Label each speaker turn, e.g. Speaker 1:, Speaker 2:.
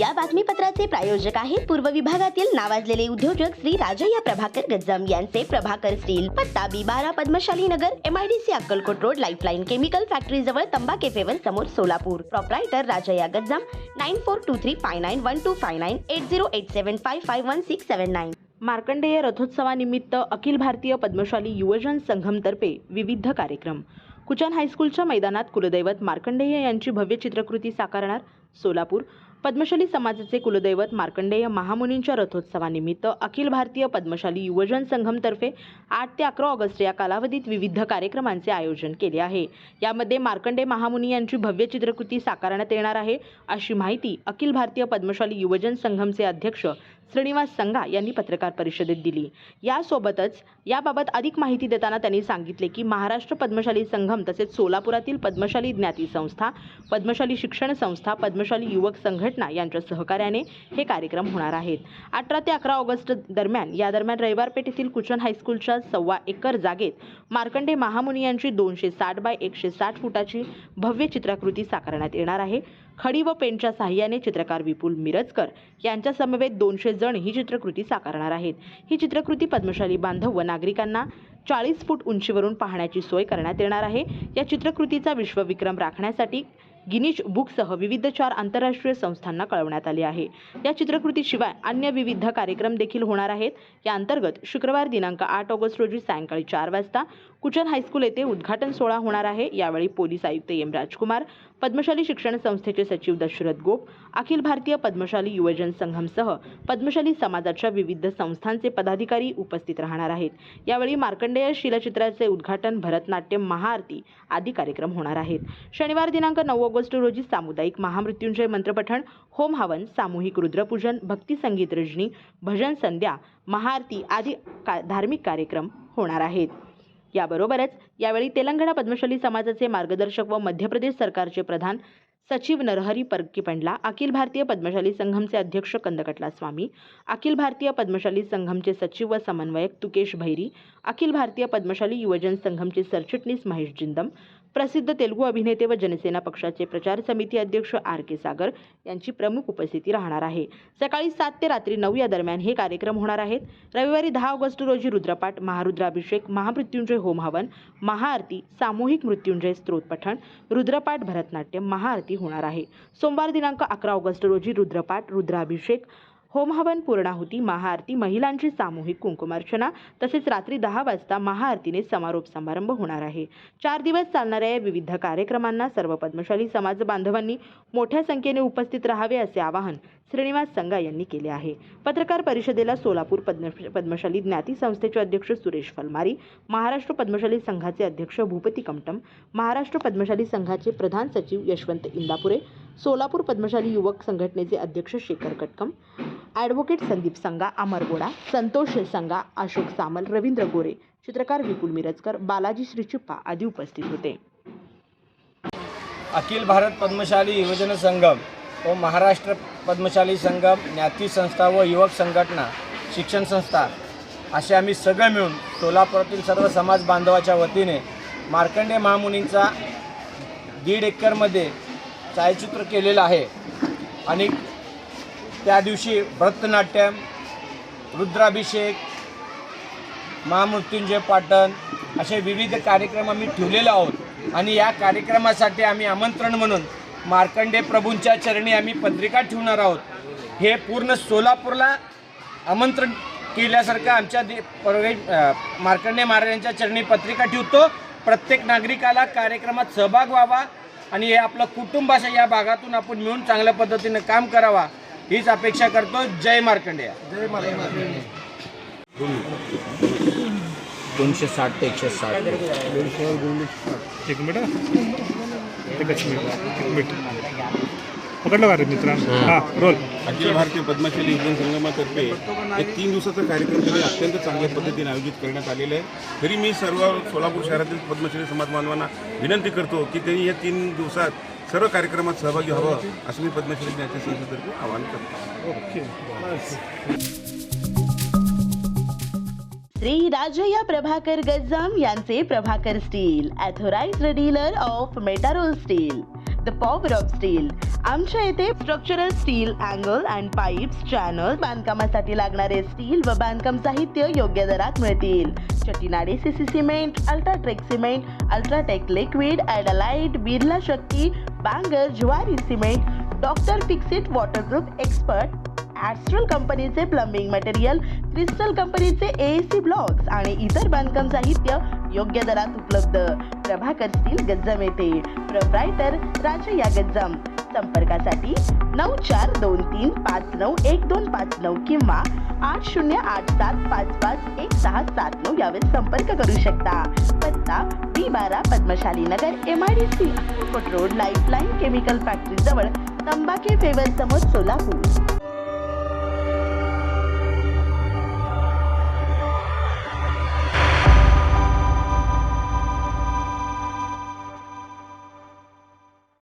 Speaker 1: या बातमीपत्राचे प्रायोजक आहेत पूर्व विभागातील नावाजलेले उद्योजक श्री राजय्या प्रभाकर गज्जम यांचे प्रभाकर स्टील पत्ता बी बारा Padmashali Nagar MIDC Akkalkot road lifeline chemical factory जवळ तंबा केफेवर समोर Solapur. Proprietor Rajayya Gajjam nine four two three five nine one two five nine eight zero eight seven five five one six seven nine Markandey रथोत्सवानिमित्त Akhil Bharatiya Padmashali युवजन संघमतर्फे विविध कार्यक्रम. कुचन हायस्कूलच्या मैदानात कुलदैवत मार्कंडेय यांची भव्य चित्रकृती साकारणार सोलापूर. पद्मशाली समाजाचे कुलदैवत मार्कंडेय महामुनींच्या रथोत्सवानिमित्त अखिल भारतीय पद्मशाली युवजन संघमतर्फे आठ ते अकरा ऑगस्ट या कालावधीत विविध कार्यक्रमांचे आयोजन केले आहे. यामध्ये मार्कंडे महामुनी यांची भव्य चित्रकृती साकारण्यात येणार आहे अशी माहिती अखिल भारतीय पद्मशाली युवजन संघमचे अध्यक्ष श्रीनिवास संघा यांनी पत्रकार परिषदेत दिली. यासोबतच याबाबत अधिक माहिती देताना त्यांनी सांगितले की महाराष्ट्र पद्मशाली संघम तसेच सोलापुरातील पद्मशाली ज्ञाती संस्था पद्मशाली शिक्षण संस्था पद्मशाली युवक संघटना यांच्या सहकार्याने हे कार्यक्रम होणार आहेत. अठरा ते अकरा ऑगस्ट दरम्यान या दरम्यान रविवार पेठेतील कुचन हायस्कूलच्या सव्वा एकर जागेत मार्कंडे महामुनी यांची दोनशे साठ बाय एकशे साठ फुटाची भव्य चित्राकृती साकारण्यात येणार आहे. खडी व पेनच्या साह्याने चित्रकार विपुल मिरजकर यांच्या समवेत दोनशे जण ही चित्रकृती साकारणार आहेत. ही चित्रकृती पद्मशाली बांधव व नागरिकांना चाळीस फूट उंचीवरून पाहण्याची सोय करण्यात येणार आहे. या चित्रकृतीचा विश्वविक्रम राखण्यासाठी गिनीज बुकसह विविध चार आंतरराष्ट्रीय संस्थांना कळवण्यात आले आहे. या चित्रकृतीशिवाय अन्य विविध कार्यक्रम देखील होणार आहेत. या अंतर्गत शुक्रवार दिनांक आठ ऑगस्ट रोजी सायंकाळी चार वाजता कुचन हायस्कूल येथे उद्घाटन सोहळा होणार आहे. यावेळी पोलीस आयुक्त एम राजकुमार पद्मशाली शिक्षण संस्थेचे सचिव दशरथ गोप अखिल भारतीय पद्मशाली युवजन संघमसह पद्मशाली समाजाच्या विविध संस्थांचे पदाधिकारी उपस्थित राहणार आहेत. यावेळी मार्कंडेय शिलचित्राचे उद्घाटन भरतनाट्यम महाआरती आदी कार्यक्रम होणार आहेत. शनिवार दिनांक नऊ ऑगस्ट रोजी सामुदायिक महामृत्युंजय मंत्रपठण होम हवन सामूहिक रुद्रपूजन भक्ती संगीत रजनी भजन संध्या महाआरती आदी का धार्मिक कार्यक्रम होणार आहेत. याबरोबरच यावेळी तेलंगणा पद्मशाली समाजाचे मार्गदर्शक व मध्य प्रदेश सरकारचे प्रधान सचिव नरहरी परकीपंडला अखिल भारतीय पद्मशाली संघमचे अध्यक्ष कंदकटला स्वामी अखिल भारतीय पद्मशाली संघमचे सचिव व समन्वयक तुकेश भैरी अखिल भारतीय पद्मशाली युवजन संघमचे सरचिटणीस महेश जिंदम प्रसिद्ध तेलुगू अभिनेते व जनसेना पक्षाचे प्रचार समिती अध्यक्ष आर के सागर यांची प्रमुख उपस्थिती राहणार आहे. सकाळी सात ते रात्री नऊ या दरम्यान हे कार्यक्रम होणार आहेत. रविवारी दहा ऑगस्ट रोजी रुद्रपाठ महारुद्राभिषेक महामृत्युंजय होम हवन महाआरती सामूहिक मृत्युंजय स्त्रोतपठण रुद्रपाठ भरतनाट्यम महाआरती होणार आहे. सोमवार दिनांक अकरा ऑगस्ट रोजी रुद्रपाठ रुद्राभिषेक होमहवन पूर्णाहुती महाआरती महिलांची सामूहिक कुंकुमार्चना तसेच रात्री दहा वाजता महाआरतीने समारोप समारंभ होणार आहे. चार दिवस चालणाऱ्या या विविध कार्यक्रमांना सर्व पद्मशाली समाज बांधवांनी मोठ्या संख्येने उपस्थित राहावे असे आवाहन श्रीनिवास संगा यांनी केले आहे. पत्रकार परिषदेला सोलापूर पद्म पद्मशाली ज्ञाती संस्थेचे अध्यक्ष सुरेश फलमारी महाराष्ट्र पद्मशाली संघाचे अध्यक्ष भूपती कमटम महाराष्ट्र पद्मशाली संघाचे प्रधान सचिव यशवंत इंदापुरे सोलापूर पद्मशाली युवक संघटनेचे अध्यक्ष शेखर कटकम ॲडव्होकेट संदीप संगा अमर गोडा संतोष संगा अशोक सामल रवींद्र गोरे चित्रकार विपुल मिरजकर बालाजी श्रीचुप्पा आदी उपस्थित होते.
Speaker 2: अखिल भारत पद्मशाली युवजन संगम व महाराष्ट्र पद्मशाली संगम ज्ञाती संस्था व युवक संघटना शिक्षण संस्था असे आम्ही सगळे मिळून सोलापुरातील सर्व समाज बांधवाच्या वतीने मार्कंडे महामुनींचा दीड एकरमध्ये छायाचित्र केलेलं आहे. आणि त्या दिवशी भरतनाट्यम रुद्राभिषेक महामृत्युंजय पाटण असे विविध कार्यक्रम आम्ही ठेवलेले आहोत. आणि या कार्यक्रमासाठी आम्ही आमंत्रण म्हणून मार्कंडे प्रभूंच्या चरणी आम्ही पत्रिका ठेवणार आहोत. हे पूर्ण सोलापूरला आमंत्रण केल्यासारखं आमच्या दे परवे- मार्कंडे महाराजांच्या चरणी पत्रिका ठेवतो. प्रत्येक नागरिकाला कार्यक्रमात सहभाग व्हावा आणि हे आपलं कुटुंब असं या भागातून आपण मिळून चांगल्या पद्धतीनं काम करावा. हीच अपेक्षा करतो. जय मार्कंडेय. दोनशे साठ ते एकशे साठ.
Speaker 3: एक मिनिट पकडलं का रे मित्रा हां. रोल.
Speaker 4: अखिल भारतीय पद्मशाली युवजन संगमातर्फे एक तीन दिवसाचा कार्यक्रम त्यांनी अत्यंत चांगल्या पद्धतीने आयोजित करण्यात आलेला आहे. तरी मी सर्व सोलापूर शहरातील पद्मशाली समाज बांधवांना विनंती करतो की त्यांनी या तीन दिवसात सर्व कार्यक्रमात सहभागी व्हावं असं मी पद्मशाली ज्ञाती संस्थेतर्फे आवाहन करतो.
Speaker 3: ओके.
Speaker 1: श्री राजय्या प्रभाकर गज्जाम यांचे Prabhakar steel authorized dealer of Metarol steel the power of steel.
Speaker 5: आमच्या येथे structural steel angle and pipes channel बांधकामासाठी लागणारे स्टील व बांधकाम साहित्य योग्य दरात मिळतील. Chettinad CC cement UltraTech cement UltraTech liquid ॲडलाइट Birla Shakti Bangar Zuari cement doctor Fixit waterproof expert Astral कंपनीचे प्लंबिंग मटेरियल क्रिस्टल कंपनीचे ए सी ब्लॉक्स आणि इतर बांधकाम साहित्य योग्य दरात उपलब्ध. प्रभाकर स्टील गज्जम येथे. प्रोप्रायटर राजया गज्जम. संपर्कासाठी नऊ चार दोन तीन पाच नऊ एक दोन पाच नऊ किंवा आठ शून्य आठ सात पाच पाच एक सहा सात नऊ यावेळेस संपर्क करू शकता. पत्ता बारा Padmashali Nagar M I D C road lifeline chemical factory जवळ तंबाखे फेवर समोर सोलापूर.